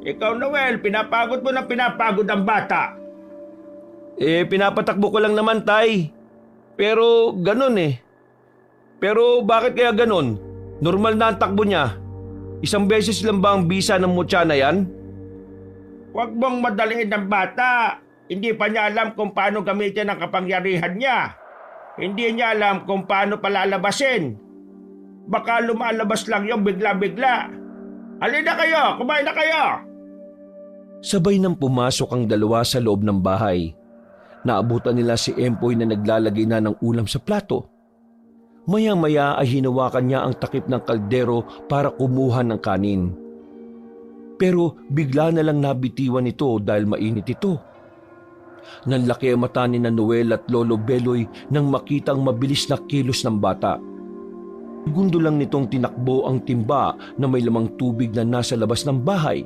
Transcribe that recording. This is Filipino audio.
Ikaw, Noel, pinapagod mo na pinapagod ang bata. Eh, pinapatakbo ko lang naman, tay. Pero ganun eh. Pero bakit kaya ganun? Normal na ang takbo niya. Isang beses lang ba ang bisa ng mutya na yan? Huwag mong madaliin ang bata. Hindi pa niya alam kung paano gamitin ang kapangyarihan niya. Hindi niya alam kung paano palalabasin. Baka lumalabas lang yung bigla-bigla. Halina kayo, kumain na kayo. Sabay nang pumasok ang dalawa sa loob ng bahay. Naabutan nila si Empoy na naglalagay na ng ulam sa plato. Maya-maya ay hinawakan niya ang takip ng kaldero para kumuha ng kanin. Pero bigla na lang nabitiwan ito dahil mainit ito. Nanlaki ang mata ni Noel at Lolo Beloy nang makitang mabilis na kilos ng bata. Segundo lang nitong tinakbo ang timba na may lamang tubig na nasa labas ng bahay